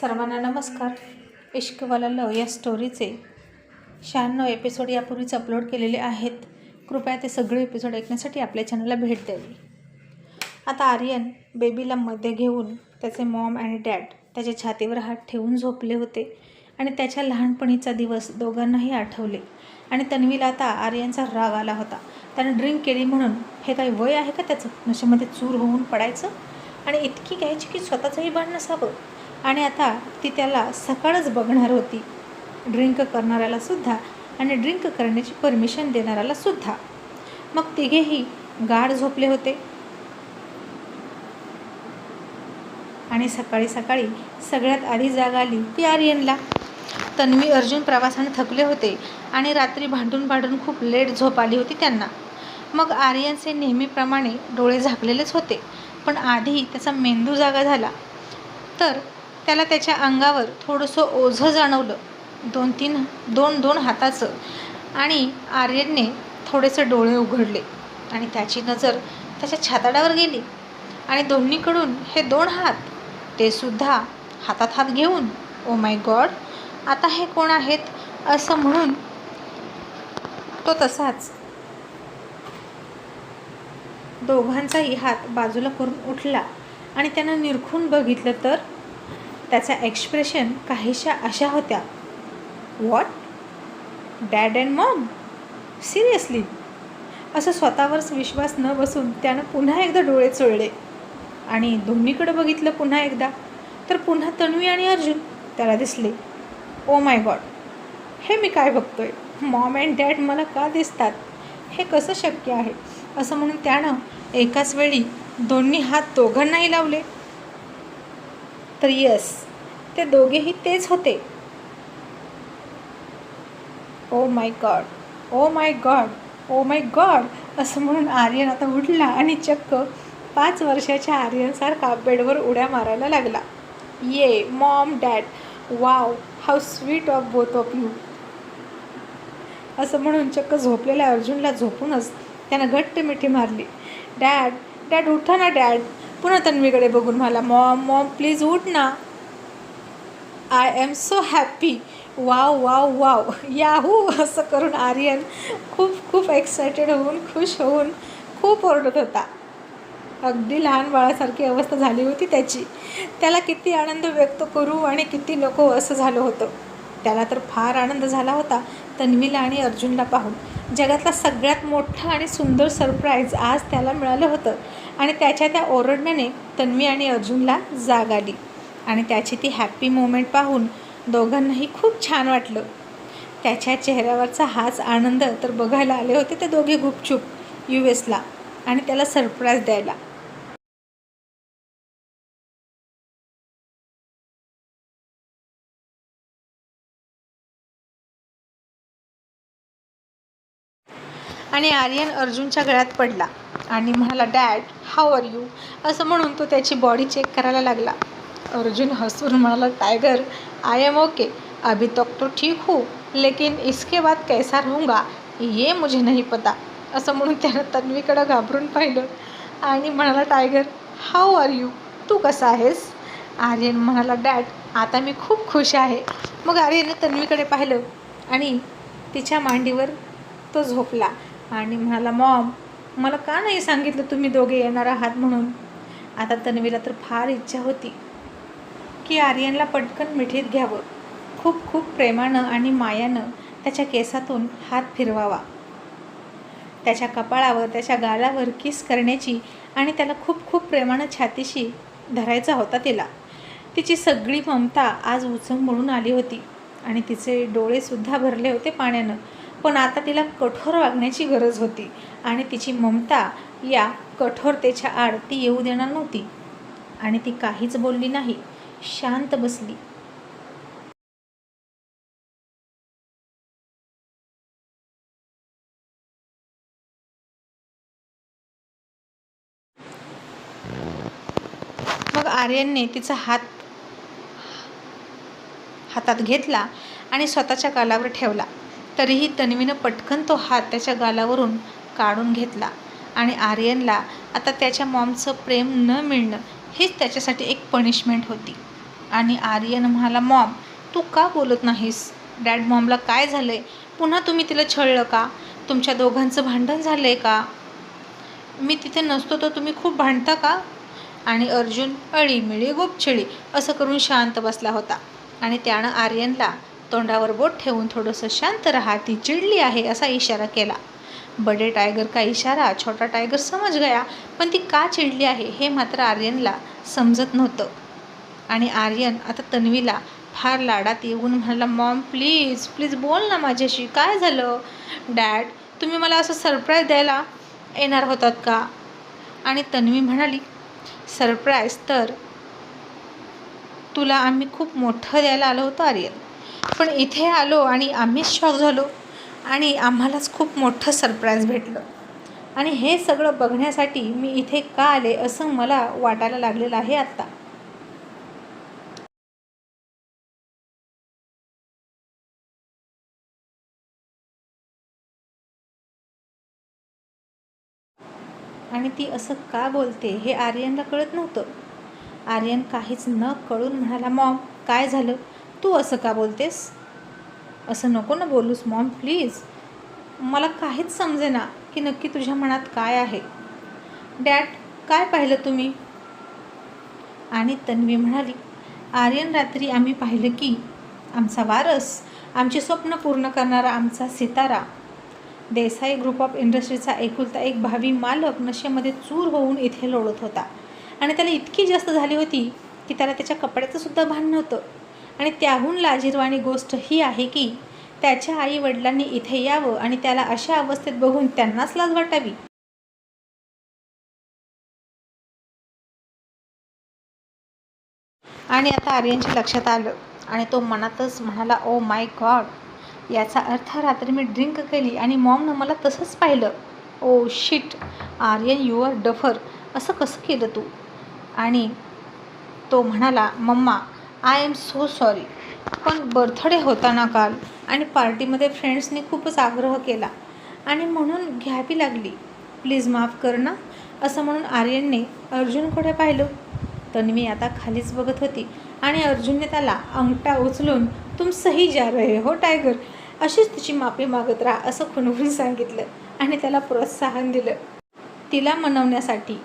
सर्वांना नमस्कार. इश्कवाला लव या स्टोरीचे शहाण्णव एपिसोड यापूर्वीच अपलोड केलेले आहेत. कृपया ते सगळे एपिसोड ऐकण्यासाठी आपल्या चॅनलला भेट द्यावी. आता आर्यन बेबीला मध्ये घेऊन त्याचे मॉम आणि डॅड त्याच्या छातीवर हात ठेवून झोपले होते आणि त्याच्या लहानपणीचा दिवस दोघांनाही आठवले. आणि तन्वीला आता आर्यनचा राग आला होता. त्यानं ड्रिंक केली म्हणून हे काही वय आहे का त्याचं? नशेमध्ये चूर होऊन पडायचं? आणि इतकी घ्यायची की स्वतःचंही भान नसावं? आणि आता ती त्याला सकाळच बघणार होती. ड्रिंक करणाऱ्याला सुद्धा आणि ड्रिंक करण्याची परमिशन देणाऱ्याला सुद्धा. मग तिघेही गाढ झोपले होते. आणि सकाळी सकाळी सगळ्यात आधी जाग आली ती आर्यनला. तन्वी अर्जुन प्रवासाने थकले होते आणि रात्री भांडून भांडून खूप लेट झोप आली होती त्यांना. मग आर्यनचे नेहमीप्रमाणे डोळे झाकलेलेच होते पण आधी त्याचा मेंदू जागा झाला. तर त्याला त्याच्या अंगावर थोडंसं ओझं जाणवलं. दोन तीन दोन दोन हाताचं. आणि आर्यनने थोडेसे डोळे उघडले. आणि त्याची नजर त्याच्या छाताडावर गेली. आणि दोन्हीकडून हे दोन हात ते सुद्धा हातात हात घेऊन ओ माय गॉड आता हे कोण आहेत? असं म्हणून तो तसाच दोघांचाही हात बाजूला करून उठला. आणि त्यानं निरखून बघितलं तर त्याचा एक्सप्रेशन काहीशा अशा होत्या. What dad and mom seriously असं स्वतःवरच विश्वास न बसून त्यानं पुन्हा एकदा डोळे चोळले. आणि दोन्हीकडं बघितलं पुन्हा एकदा तर पुन्हा तन्वी आणि अर्जुन त्याला दिसले. ओ माय गॉड हे मी काय बघतोय? मॉम अँड डॅड मला का दिसतात? हे कसं शक्य आहे? असं म्हणून त्यानं एकाच वेळी दोन्ही हात दोघांनाही लावले. तर यस ते दोघेही तेच होते. ओ my god oh my god oh my god असं म्हणून आर्यन आता उठला आणि चक्क पाच वर्षाच्या आर्यनसारखा बेडवर उड्या मारायला लागला. ये mom dad wow how sweet of both of you असं म्हणून चक्क झोपलेल्या अर्जुनला झोपूनच त्यानं घट्ट मिठी मारली. डॅड डॅड उठा ना डॅड पुन्हा तन्वीकडे बघून मला मॉम मॉम प्लीज उठ ना. I am so happy wow wow wow yahoo असं करून आर्यन खूप खूप एक्सायटेड होऊन खुश होऊन खूप ओरडत होता. अगदी लहान बाळासारखी अवस्था झाली होती त्याची. त्याला किती आनंद व्यक्त करू आणि किती नको असं झालं होतं. त्याला तर फार आनंद झाला होता तन्वीला आणि अर्जुनला पाहून. जगातला सगळ्यात मोठा आणि सुंदर सरप्राईज आज त्याला मिळालं होतं. आणि त्याच्या त्या ओरडण्याने तन्वी आणि अर्जुनला जाग आली. आणि त्याची ती हॅप्पी मोमेंट पाहून दोघांनाही खूप छान वाटलं. त्याच्या चेहऱ्यावरचा हाच आनंद तर बघायला आले होते ते दोघे गुपचूप यू एसला आणि त्याला सरप्राईज द्यायला. आणि आर्यन अर्जुनच्या गळ्यात पडला. आणि म्हणाला डॅड हाऊ आर यू असं म्हणून तो त्याची बॉडी चेक करायला लागला. अर्जुन हसून म्हणाला टायगर आय एम ओके अभी तक तो ठीक हूँ लेकिन इसके बाद कैसा रहूँगा ये मुझे नहीं पता. असं म्हणून त्यानं तन्वीकडं घाबरून पाहिलं आणि म्हणाला टायगर हाऊ आर यू तू कसा आहेस? आर्यन म्हणाला डॅड आता मी खूप खुश आहे. मग आर्यनने तन्वीकडे पाहिलं आणि तिच्या मांडीवर तो झोपला आणि म्हणाला मॉम मला का नाही सांगितलं तुम्ही दोघे येणार आहात म्हणून? आता तन्वीला तर फार इच्छा होती की आर्यनला पटकन मिठीत घ्यावं. खूप खूप प्रेमानं आणि मायानं त्याच्या केसातून हात फिरवावा. त्याच्या कपाळावर त्याच्या गालावर किस करण्याची आणि त्याला खूप खूप प्रेमानं छातीशी धरायचा होता तिला. तिची सगळी ममता आज उचंबळून आली होती आणि तिचे डोळेसुद्धा भरले होते पाण्यानं. पण आता तिला कठोर वागण्याची गरज होती आणि तिची ममता या कठोरतेच्या आड ती येऊ देणार नव्हती. आणि ती काहीच बोलली नाही. शांत बसली. मग आर्यनने तिचा हात हातात घेतला आणि स्वतःच्या कालावर ठेवला. तरीही तन्वीनं पटकन तो हात त्याच्या गालावरून काढून घेतला आणि आर्यनला आता त्याच्या मॉमचं प्रेम न मिळणं हीच त्याच्यासाठी एक पनिशमेंट होती. आणि आर्यन म्हणाला मॉम तू का बोलत नाहीस? डॅड मॉमला काय झालं आहे पुन्हा तुम्ही तिला छळलं का? तुमच्या दोघांचं भांडण झालं आहे का? मी तिथे नसतो तर तुम्ही खूप भांडता का? आणि अर्जुन अळीमिळी गोपछिळी असं करून शांत बसला होता. आणि त्यानं आर्यनला तोंडावर बोट ठेवून थोडंसं शांत राहा ती चिडली आहे असा इशारा केला. बडे टायगर का इशारा? छोटा टायगर समज गया पण ती का चिडली आहे हे मात्र आर्यनला समजत नव्हतं. आणि आर्यन आता तन्वीला फार लाडात येऊन म्हणाला मॉम प्लीज प्लीज बोल ना माझ्याशी काय झालं? डॅड तुम्ही मला असं सरप्राईज द्यायला येणार होतात का? आणि तन्वी म्हणाली सरप्राईज तर तुला आम्ही खूप मोठं द्यायला आलो होतो आर्यन. पण इथे आलो आणि आम्हीच शॉक झालो आणि आम्हालाच खूप मोठं सरप्राईज भेटलं. आणि हे सगळं बघण्यासाठी मी इथे का आले असं मला वाटायला लागलेलं आहे आत्ता. आणि ती असं का बोलते हे आर्यनला कळत नव्हतं. आर्यन काहीच न कळून म्हणाला मॉम काय झालं? तू असं का बोलतेस? असं नको ना बोलूस मॉम प्लीज. मला काहीच समजेना की नक्की तुझ्या मनात काय आहे. डॅड काय पाहिलं तुम्ही? आणि तन्वी म्हणाली आर्यन रात्री आम्ही पाहिलं की आमचा वारस आमची स्वप्न पूर्ण करणारा आमचा सितारा. देसाई ग्रुप ऑफ इंडस्ट्रीचा एकुलता एक भावी मालक नशेमध्ये चूर होऊन इथे लोळत होता. आणि त्याला इतकी जास्त झाली होती की त्याला त्याच्या कपड्याचंसुद्धा भान नव्हतं. आणि त्याहून लाजीरवाणी गोष्ट ही आहे की त्याच्या आई वडिलांनी इथे यावं आणि त्याला अशा अवस्थेत बघून त्यांनाच लाज वाटावी. आणि आता आर्यनच्या लक्षात आलं आणि तो मनातच म्हणाला ओ माय गॉड याचा अर्थ रात्री मी ड्रिंक केली आणि मॉमनं मला तसंच पाहिलं. ओ shit Aryan you are duffer असं कसं केलं तू? आणि तो म्हणाला mamma I am so sorry पण बर्थडे होता ना काल आणि पार्टीमध्ये फ्रेंड्सनी खूपच आग्रह केला. आणि म्हणून घ्यावी लागली. प्लीज माफ कर ना असं म्हणून आर्यनने अर्जुनकडे पाहिलं. तन्वी आता खालीच बघत होती आणि अर्जुनने त्याला अंगठा उचलून तुम सही जा रहे हो टायगर अशीच तिची माफी मागत राहा असं खुणवून सांगितलं आणि त्याला प्रोत्साहन दिलं. तिला मनवण्यासाठी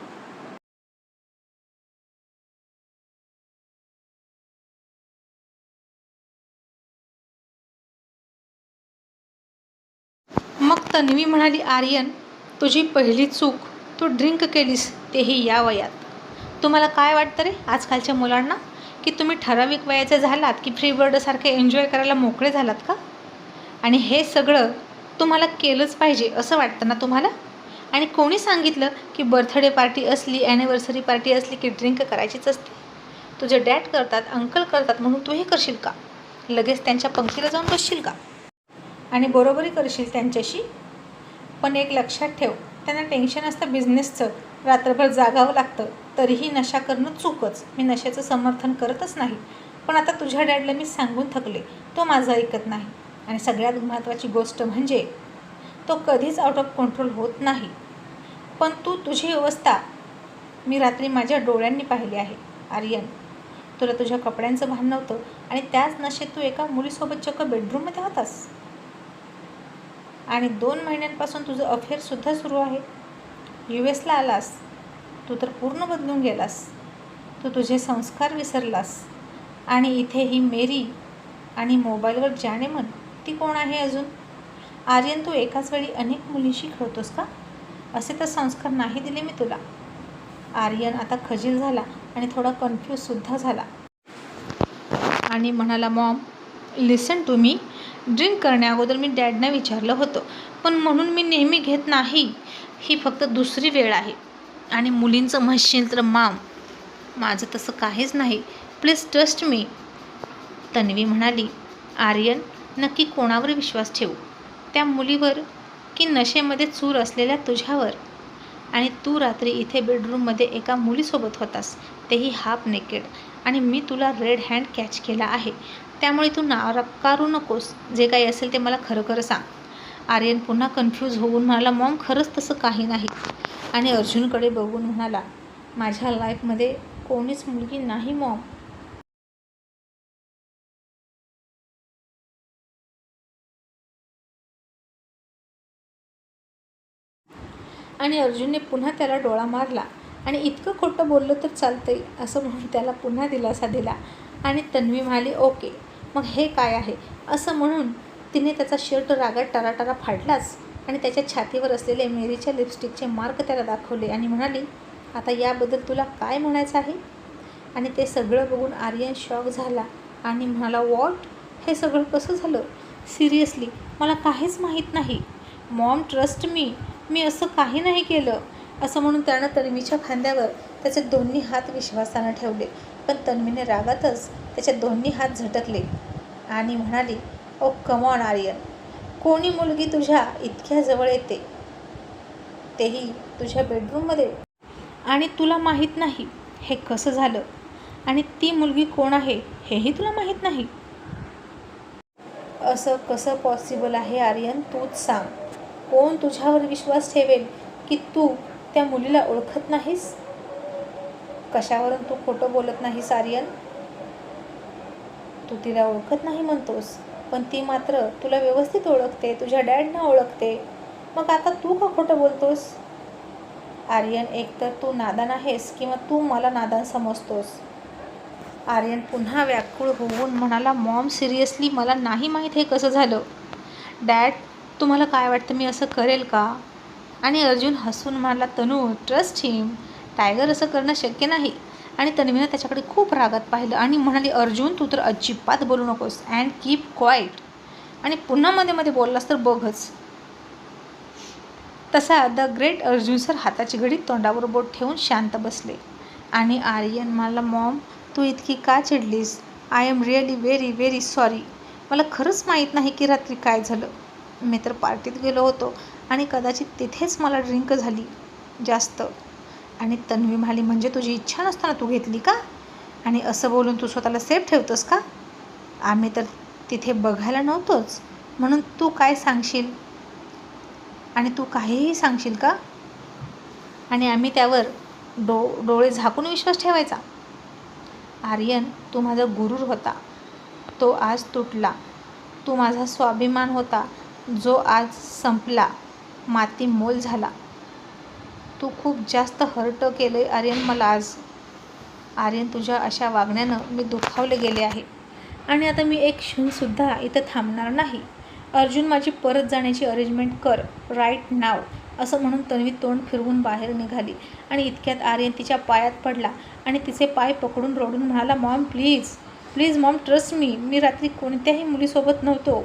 मग म्हणाली आर्यन तुझी पहिली चूक तू ड्रिंक केलीस तेही या वयात. तुम्हाला काय वाटतं रे आजकालच्या मुलांना? की तुम्ही ठराविक वयाचे झालात की फ्री बर्डसारखे एन्जॉय करायला मोकळे झालात का? आणि हे सगळं तुम्हाला केलंच पाहिजे असं वाटतं ना तुम्हाला? आणि कोणी सांगितलं की बर्थडे पार्टी असली ॲनिव्हर्सरी पार्टी असली की ड्रिंक करायचीच असते? तुझे डॅड करतात अंकल करतात म्हणून तू हे करशील का? लगेच त्यांच्या पंक्तीला जाऊन बसशील का? आणि बरोबरी करशील त्यांच्याशी? पण एक लक्षात ठेव त्यांना टेन्शन असतं बिझनेसचं रात्रभर जागावं लागतं. तरीही नशा करणं चूकच. मी नशेचं समर्थन करतच नाही. पण आता तुझ्या डॅडला मी सांगून थकले. तो माझं ऐकत नाही. आणि सगळ्यात महत्त्वाची गोष्ट म्हणजे तो कधीच आउट ऑफ कंट्रोल होत नाही. पण तू तुझी अवस्था मी रात्री माझ्या डोळ्यांनी पाहिली आहे. आर्यन तुला तुझ्या कपड्यांचं भान नव्हतं आणि त्याच नशेत तू एका मुलीसोबत चक्क बेडरूममध्ये होतास. आणि दोन महिन्यांपासून तुझं अफेअरसुद्धा सुरू आहे. यू एसला आलास. तू तर पूर्ण बदलून गेलास. तू तुझे संस्कार विसरलास. आणि इथे ही मेरी आणि मोबाईलवर जाणे म्हण ती कोण आहे अजून? आर्यन तू एकाच वेळी अनेक मुलींशी खेळतोस का? असे तर संस्कार नाही दिले मी तुला. आर्यन आता खजील झाला आणि थोडा कन्फ्यूजसुद्धा झाला. आणि म्हणाला mom listen to me drink करण्याअगोदर मी डॅडना विचारलं होतं. पण म्हणून मी नेहमी घेत नाही ही फक्त दुसरी वेळ आहे. आणि मुलींचं म्हणशील तर माम माझं तसं काहीच नाही. प्लीज ट्रस्ट मी तन्वी म्हणाली आर्यन नक्की कोणावर विश्वास ठेवू? त्या मुलीवर की नशेमध्ये चूर असलेल्या तुझ्यावर? आणि तू रात्री इथे बेडरूममध्ये एका मुलीसोबत होतास तेही हाफ नेकेड आणि मी तुला रेड हँड कॅच केला आहे. त्यामुळे तू नाकारू नकोस. जे काही असेल ते मला खरं खरं सांग. आर्यन पुन्हा कन्फ्यूज होऊन म्हणाला मॉम खरंच तसं काही नाही. आणि अर्जुनकडे बघून म्हणाला माझ्या लाईफमध्ये कोणीच मुलगी नाही मॉम. आणि अर्जुनने पुन्हा त्याला डोळा मारला. आणि इतकं खोटं बोललं तर चालतंय असं म्हणून त्याला पुन्हा दिलासा दिला. आणि तन्वी म्हणाली ओके. मग हे काय आहे? असं म्हणून तिने त्याचा शर्ट रागात टराटरा फाडलाच आणि त्याच्या छातीवर असलेले मेरीच्या लिपस्टिकचे मार्क त्याला दाखवले आणि म्हणाली आता याबद्दल तुला काय म्हणायचं आहे? आणि ते सगळं बघून आर्यन शॉक झाला आणि म्हणाला वॉट हे सगळं कसं झालं? सिरियसली मला काहीच माहीत नाही. मॉम ट्रस्ट मी मी असं काही नाही केलं. असं म्हणून त्यानं तन्वीच्या खांद्यावर त्याचे दोन्ही हात विश्वासानं ठेवले. पण तन्वीने रागातच त्याचे दोन्ही हात झटकले आणि म्हणाली ओ कमॉन आर्यन कोणी मुलगी तुझ्या इतक्या जवळ येते? तेही तुझ्या बेडरूममध्ये आणि तुला माहीत नाही हे कसं झालं? आणि ती मुलगी कोण आहे हेही तुला माहीत नाही? असं कसं पॉसिबल आहे आर्यन तूच सांग. कोण तुझ्यावर विश्वास ठेवेल की तू त्या मुलीला ओळखत नाहीस? कशावरून तू खोटं बोलत नाहीस आर्यन? तू तिला ओळखत नाही म्हणतोस पण ती मात्र तुला व्यवस्थित ओळखते तुझ्या डॅडना ओळखते. मग आता तू का खोटं बोलतोस? आर्यन एकतर तू नादान आहेस किंवा तू मला नादान समजतोस. आर्यन पुन्हा व्याकुळ होऊन म्हणाला मॉम सिरियसली मला नाही माहीत हे कसं झालं. डॅड तुम्हाला काय वाटतं मी असं करेल का? आणि अर्जुन हसून म्हणाला तनू ट्रस्ट हिम. टायगर असं करणं शक्य नाही. आणि तन्वीनं त्याच्याकडे खूप रागात पाहिलं आणि म्हणाली अर्जुन तू तर अजिबात बोलू नकोस अँड कीप क्वाईट आणि पुन्हा मध्ये मध्ये बोललास तर बघच. तसा द ग्रेट अर्जुन सर हाताची घडी तोंडावर बोट ठेवून शांत बसले. आणि आर्यन मला मॉम तू इतकी का चिडलीस? I am really very very sorry मला खरंच माहीत नाही की रात्री काय झालं. मी तर पार्टीत गेलो होतो आणि कदाचित तिथेच मला ड्रिंक झाली जास्त. आणि तन्वी म्हणाली म्हणजे तुझी इच्छा नसताना तू घेतली का? आणि असं बोलून तू स्वतःला सेफ ठेवतोस का? आम्ही तर तिथे बघायला नव्हतोच. म्हणून तू काय सांगशील? आणि तू काहीही सांगशील का? आणि आम्ही त्यावर डो डोळे झाकून विश्वास ठेवायचा. आर्यन तू माझा गुरुर होता. तो आज तुटला. तू माझा स्वाभिमान होता. जो आज संपला. माती मोल झाला. तू खूप जास्त हर्ट केलं आर्यन. मला आज आर्यन तुझ्या अशा वागण्यानं मी दुखावले गेले आहे. आणि आता मी एक क्षणसुद्धा इथं थांबणार नाही. अर्जुन माझी परत जाण्याची अरेंजमेंट कर राईट नाव असं म्हणून तन्वी तोंड फिरवून बाहेर निघाली. आणि इतक्यात आर्यन तिच्या पायात पडला आणि तिचे पाय पकडून रोडून म्हणाला mom please please mom trust me मी रात्री कोणत्याही मुलीसोबत नव्हतो.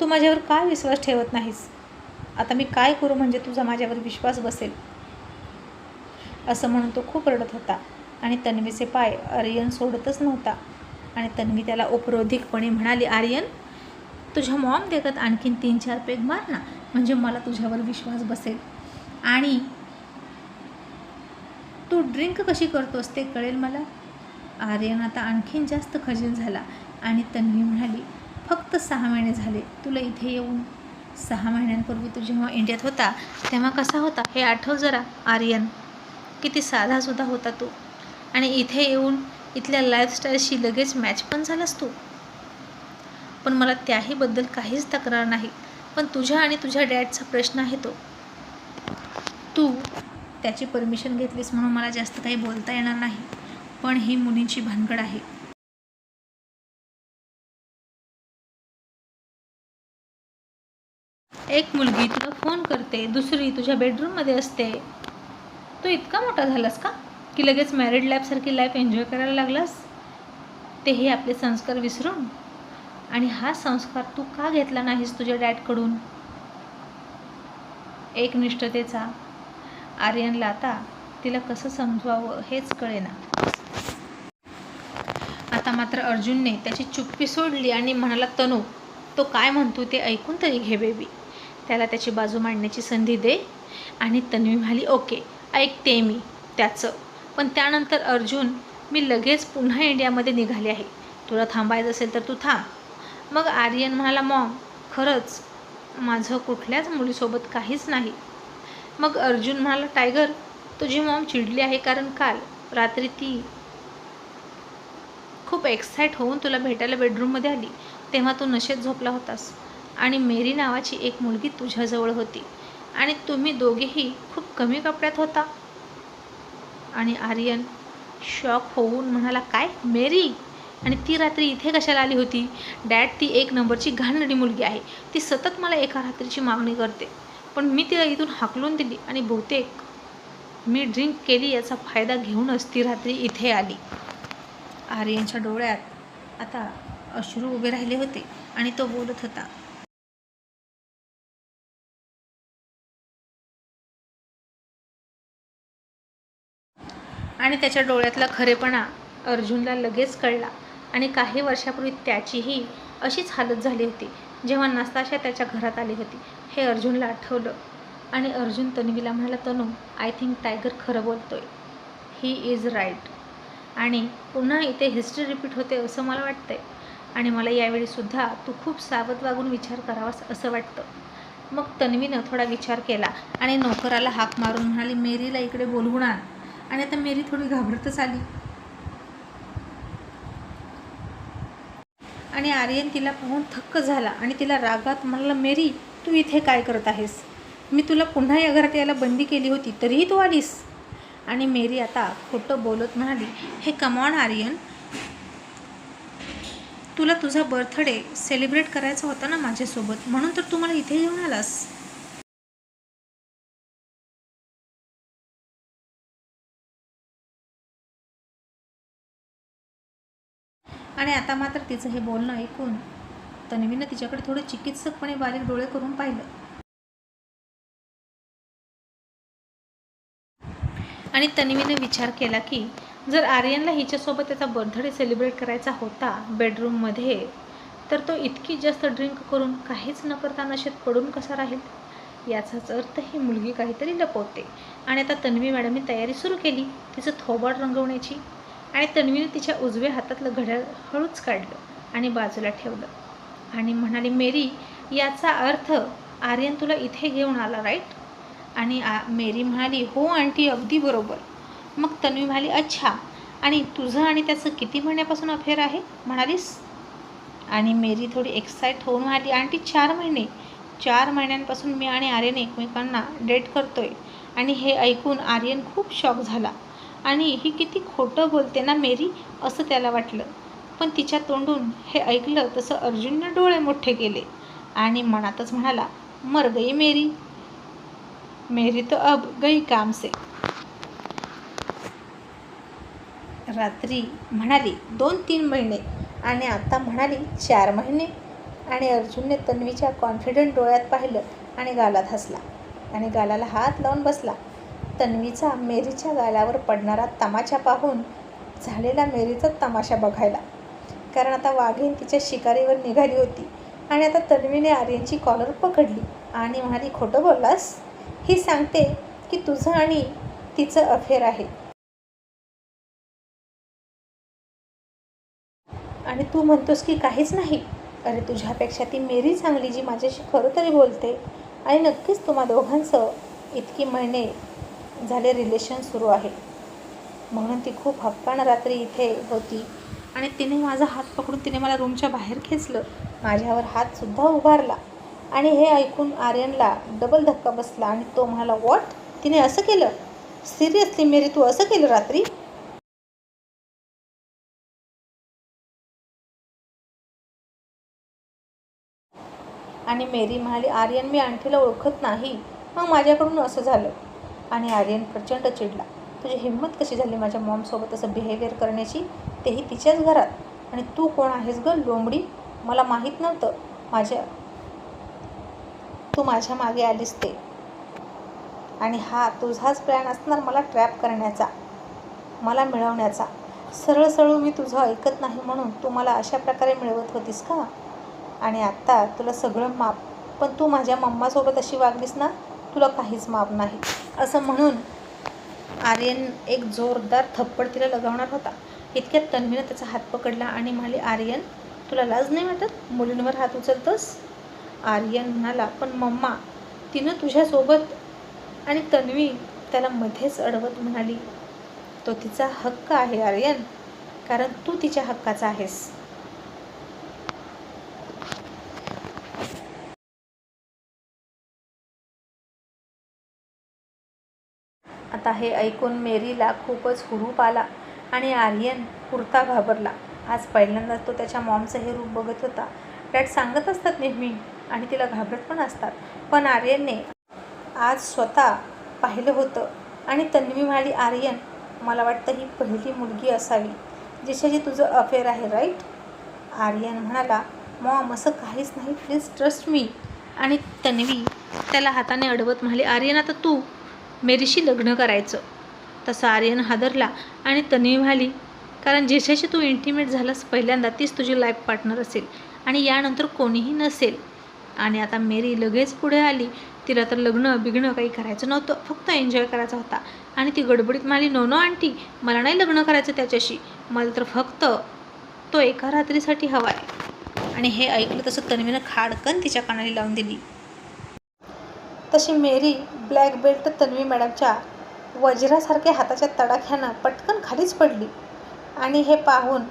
तू माझ्यावर काय विश्वास ठेवत नाहीस? आता मी काय करू म्हणजे तुझा माझ्यावर विश्वास बसेल? असं म्हणून तो खूप रडत होता. आणि तन्वीचे पाय आर्यन सोडतच नव्हता. आणि तन्वी त्याला उपरोधिकपणे म्हणाली आर्यन तुझ्या मॉम देखत आणखीन तीन चार पेग मार ना म्हणजे मला तुझ्यावर विश्वास बसेल. आणि तू ड्रिंक कशी करतोस ते कळेल मला? आर्यन आता आणखीन जास्त खजील झाला आणि तन्वी म्हणाली फक्त सहा महिने झाले तुला इथे येऊन सहा महिन्यांपूर्वी तू जेव्हा इंडियात होता तेव्हा कसा होता? हे आठव जरा आर्यन. किती साधासुद्धा होता तू. आणि इथे येऊन इथल्या लाईफस्टाईलशी लगेच मॅच पण झालास तू. पण मला त्याहीबद्दल काहीच तक्रार नाही. पण तुझ्या आणि तुझ्या डॅडचा प्रश्न आहे तो. तू त्याची परमिशन घेतलीस म्हणून मला जास्त काही बोलता येणार नाही. पण ही मुलींची भानगड आहे. एक मुलगी तुला फोन करते दुसरी तुझ्या बेडरूममध्ये असते. तू इतका मोठा झालास का? की लगेच मॅरिड लाईफसारखी लाईफ एन्जॉय करायला लागलास? तेही आपले संस्कार विसरून? आणि हा संस्कार तू का घेतला नाहीस तुझ्या डॅडकडून एकनिष्ठतेचा आर्यनला आता तिला कसं समजवावं हेच कळेना. आता मात्र अर्जुनने त्याची चुप्पी सोडली आणि म्हणाला तनू तो काय म्हणतो ते ऐकून तरी घे बेबी त्याला त्याची बाजू मांडण्याची संधी दे आणि तन्वी म्हणाली ओके ऐकते मी त्याचं. पण त्यानंतर अर्जुन मी लगेच पुन्हा इंडियामध्ये निघाले आहे. तुला थांबायचं असेल तर तू थांब. मग आर्यन म्हणाला मॉम खरंच माझं कुठल्याच मुलीसोबत काहीच नाही. मग अर्जुन म्हणाला टायगर तुझी मॉम चिडली आहे कारण काल रात्री ती खूप एक्साईट होऊन तुला भेटायला बेडरूममध्ये आली. तेव्हा तू नशेत झोपला होतास आणि मेरी नावाची एक मुलगी तुझ्याजवळ होती. आणि तुम्ही दोघेही खूप कमी कपड्यात होता. आणि आर्यन शॉक होऊन म्हणाला काय? मेरी? आणि ती रात्री इथे कशाला आली होती? डॅड ती एक नंबरची घाणडी मुलगी आहे. ती सतत मला एका रात्रीची मागणी करते. पण मी तिला इथून हाकलून दिली आणि बहुतेक मी ड्रिंक केली याचा फायदा घेऊनच ती रात्री इथे आली. आर्यनच्या डोळ्यात आता अश्रू उभे राहिले होते आणि तो बोलत होता आणि त्याच्या डोळ्यातला खरेपणा अर्जुनला लगेच कळला आणि काही वर्षापूर्वी त्याचीही अशीच हालत झाली होती जेव्हा नस्ताशा त्याच्या घरात आली होती. हे अर्जुनला आठवलं आणि अर्जुन तन्वीला म्हणाला तनू आय थिंक टायगर खरं बोलतोय. ही इज राईट आणि पुन्हा इथे हिस्ट्री रिपीट होते असं मला वाटतंय. आणि मला यावेळीसुद्धा तू खूप सावध वागून विचार करावास असं वाटतं. मग तन्वीनं थोडा विचार केला आणि नोकराला हाक मारून म्हणाली मेरीला इकडे बोलवून आण आणि आता मेरी थोडी घाबरतच आली. आणि आर्यन तिला पाहून थक्क झाला आणि तिला रागात म्हणाला मेरी तू इथे काय करत आहेस? मी तुला पुन्हा या घरात यायला बंदी केली होती तरीही तू आलीस. आणि मेरी आता खोटं बोलत म्हणाली हे कमॉन आर्यन. तुला तुझा बर्थडे सेलिब्रेट करायचा होता ना माझ्यासोबत म्हणून तर तू मला इथे घेऊन आलास. आणि आता मात्र तिचं हे बोलणं ऐकून तन्वीनं तिच्याकडे थोडं चिकित्सकपणे बारीक डोळे करून पाहिलं. आणि तन्वीने विचार केला की जर आर्यनला हिच्यासोबत त्याचा बर्थडे सेलिब्रेट करायचा होता बेडरूममध्ये तर तो इतकी जास्त ड्रिंक करून काहीच न करता नशेत पडून कसा राहील? याचाच अर्थ ही मुलगी काहीतरी लपवते. आणि आता तन्वी मॅडमने तयारी सुरू केली तिचं थोबाड रंगवण्याची. आणि तन्वीने तिच्या उजव्या हातातलं घड्याळ हळूच काढलं आणि बाजूला ठेवलं. आणि म्हणाली मेरी याचा अर्थ आर्यन तुला इथे घेऊन आला राईट आणि आ मेरी म्हणाली हो आंटी अगदी बरोबर. मग तन्वी म्हणाली अच्छा आणि तुझं आणि त्याचं किती महिन्यापासून अफेअर आहे? म्हणालीस. आणि मेरी थोडी एक्साईट होऊन म्हणाली आंटी चार महिने. चार महिन्यांपासून मी आणि आर्यन एकमेकांना डेट करतोय. आणि हे ऐकून आर्यन खूप शॉक झाला. आणि ही किती खोटं बोलते ना मेरी असं त्याला वाटलं. पण तिच्या तोंडून हे ऐकलं तसं अर्जुनने डोळे मोठे केले आणि मनातच म्हणाला मर गई मेरी. मेरी तो अब गई काम से. रात्री म्हणाली दोन तीन महिने आणि आता म्हणाली चार महिने आणि अर्जुनने तन्वीच्या कॉन्फिडंट डोळ्यात पाहिलं आणि गालात हसला आणि गालाला हात लावून बसला. तन्वीचा मेरीच्या गालावर पडणारा तमाशा पाहून झालेला मेरीचा तमाशा बघायला. कारण आता वाघीण तिच्या शिकारीवर निघाली होती आणि आता तन्वीने आर्यनची कॉलर पकडली आणि म्हणाली खोटं बोललास? ही सांगते की तुझं आणि तिचं अफेअर आहे. आणि तू म्हणतोस की काहीच नाही. अरे तुझ्यापेक्षा ती मेरी चांगली जी माझ्याशी खरं तरी बोलते आणि नक्कीच तुम्हा दोघांचं इतकी महिने झाले रिलेशन सुरू आहे. म्हणून ती खूप हक्कानं रात्री इथे होती. आणि तिने माझा हात पकडून तिने मला रूमच्या बाहेर खेचलं. माझ्यावर हातसुद्धा उभारला. आणि हे ऐकून आर्यनला डबल धक्का बसला आणि तो म्हणाला वॉट तिने असं केलं? सिरियसली मेरी तू असं केलं रात्री? आणि मेरी म्हणाली आर्यन मी आणखीला ओळखत नाही. मग माझ्याकडून असं झालं. आणि आर्यन प्रचंड चिडला. तुझी हिंमत कशी झाली माझ्या मॉमसोबत असं बिहेवियर करण्याची? तेही तिच्याच घरात. आणि तू कोण आहेस ग लोंबडी मला माहीत नव्हतं. माझ्या तू माझ्या मागे आलीस ते. आणि हा तुझाच प्लॅन असणार मला ट्रॅप करण्याचा. मला मिळवण्याचा. सरळ सरळ मी तुझं ऐकत नाही म्हणून तू मला अशा प्रकारे मिळवत होतीस का? आणि आत्ता तुला सगळं माप पण तू माझ्या मम्मासोबत अशी वागलीस ना तुला काहीच माप नाही. असं म्हणून आर्यन एक जोरदार थप्पड तिला लगावणार होता. इतक्यात तन्वीनं त्याचा हात पकडला आणि म्हणाली आर्यन तुला लाज नाही वाटत? मुलींवर हात उचलतोस? आर्यन म्हणाला पण मम्मा तिनं तुझ्यासोबत आणि तन्वी त्याला मध्येच अडवत म्हणाली तो तिचा हक्क आहे आर्यन कारण तू तिच्या हक्काचा आहेस आता हे ऐकून मेरीला खूपच हुरूप आला आणि आर्यन पुरता घाबरला. आज पहिल्यांदा तो त्याच्या मॉमचं हे रूप बघत होता. डॅड सांगत असतात नेहमी आणि तिला घाबरत पण असतात. पण आर्यनने आज स्वतः पाहिलं होतं आणि तन्वी म्हणाली आर्यन मला वाटतं ही पहिली मुलगी असावी जिच्याशी तुझं अफेअर आहे राईट आर्यन म्हणाला मॉम असं काहीच नाही. प्लीज ट्रस्ट मी आणि तन्वी त्याला हाताने अडवत म्हणाली आर्यन आता तू मेरीशी लग्न करायचं. तसं आर्यन हादरला आणि तन्वी व्हाली कारण ज्याच्याशी तू इंटिमेट झालास पहिल्यांदा तीच तुझी लाईफ पार्टनर असेल आणि यानंतर कोणीही नसेल. आणि आता मेरी लगेच पुढे आली. तिला तर लग्न बिघणं काही करायचं नव्हतं फक्त एन्जॉय करायचा होता. आणि ती गडबडीत म्हणाली नो नो आंटी मला नाही लग्न करायचं त्याच्याशी. मला तर फक्त तो एका रात्रीसाठी हवा आहे. आणि हे ऐकलं तसं तन्वीनं खाडकन तिच्या कानाली लावून दिली. तशी मेरी ब्लॅक बेल्ट तन्वी मॅडमच्या वज्रासारख्या हाताच्या तडाख्यानं पटकन खालीच पडली आणि हे पाहून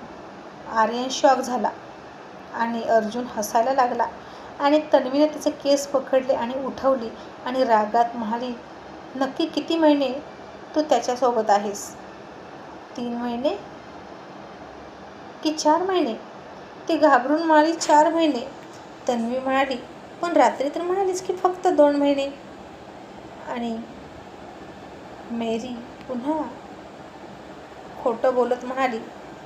आर्यन शॉक झाला आणि अर्जुन हसायला लागला आणि तन्वीने तिचे केस पकडले आणि उठवली आणि रागात म्हणाली नक्की किती महिने तू त्याच्यासोबत आहेस? तीन महिने? की चार महिने? ती घाबरून म्हणाली चार महिने? तन्वी म्हणाली पण रात्री तर म्हणालीस की फक्त दोन महिने. आणि मेरी पुन्हा खोटं बोलत म्हणाली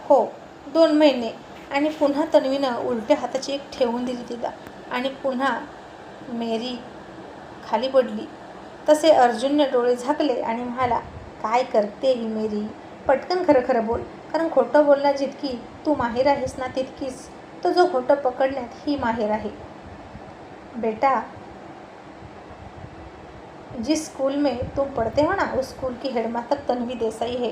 हो दोन महिने. आणि पुन्हा तन्वीनं उलट्या हाताची एक ठेवून दिली तिला. आणि पुन्हा मेरी खाली पडली. तसे अर्जुनने डोळे झाकले आणि म्हणाला काय करते ही मेरी? पटकन खरं खरं बोल. कारण खोटं बोलण्यात जितकी तू माहीर आहेस ना तितकीच तो जो खोटं पकडण्यात ही माहीर आहे. बेटा जिस स्कूल में तुम पढ़ते हो ना उस स्कूल की हेडमास्टर तन्वी देसाई है।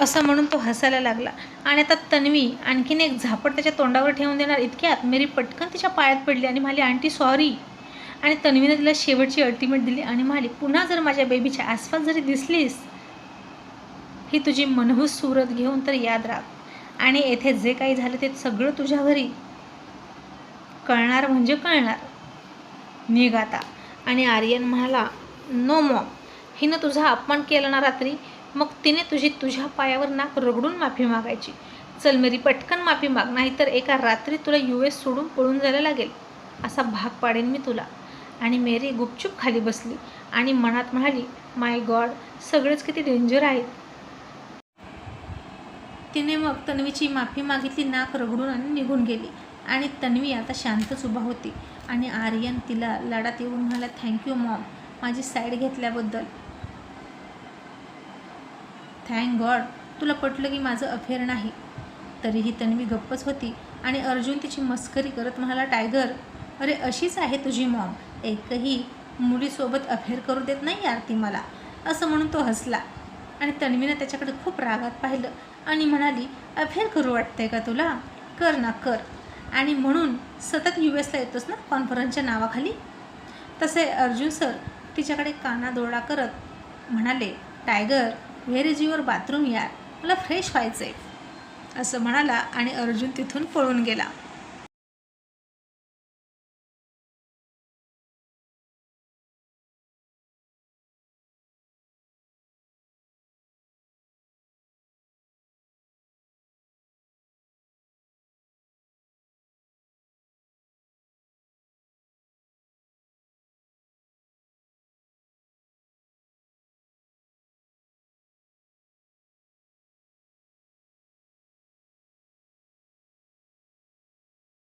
असं म्हणून तो हसायला लागला. आणि आता तन्वी आणखीन एक झापड त्याच्या तोंडावर ठेवून देणार इतक्यात मेरी पटकन तिच्या पायात पडली आणि म्हणाली आंटी सॉरी आणि तन्वीने तिला शेवटची अल्टिमेट दिली आणि म्हणाली पुन्हा जर माझ्या बेबीच्या आसपास जरी दिसलीस ही तुझी मनहूस सूरत घेऊन तर याद राख. आणि येथे जे काही झालं ते सगळं तुझ्या घरी. कळणार म्हणजे कळणार. निघ आता आणि आर्यन म्हणाला नो मॉम हिनं तुझा अपमान केला ना रात्री मग तिने तुझी तुझ्या पायावर नाक रगडून माफी मागायची. चल मेरी पटकन माफी माग नाहीतर एका रात्री तुला यू एस सोडून पळून जायला लागेल असा भाग पाडेन मी तुला. आणि मेरी गुपचूप खाली बसली आणि मनात म्हणाली माय गॉड सगळेच किती डेंजर आहेत. तिने मग तन्वीची माफी मागितली नाक रगडून आणि निघून गेली. आणि तन्वी आता शांतच उभा होती. आणि आर्यन तिला लाडात येऊन म्हणाला थँक्यू मॉम माझी साईड घेतल्याबद्दल. थँक गॉड तुला पटलं की माझं अफेअर नाही. तरीही तन्वी गप्पच होती आणि अर्जुन तिची मस्करी करत म्हणाला टायगर अरे अशीच आहे तुझी मॉम एकही मुलीसोबत अफेअर करू देत नाही यार ती मला. असं म्हणून तो हसला. आणि तन्वीनं त्याच्याकडे खूप रागात पाहिलं आणि म्हणाली अफेअर करू वाटतंय का तुला? कर ना कर. आणि म्हणून सतत यू एसला येतोस ना कॉन्फरन्सच्या नावाखाली? तसे अर्जुन सर तिच्याकडे कानादोडा करत म्हणाले tiger where is your bathroom यार? मला फ्रेश व्हायचं आहे असं म्हणाला आणि अर्जुन तिथून पळून गेला.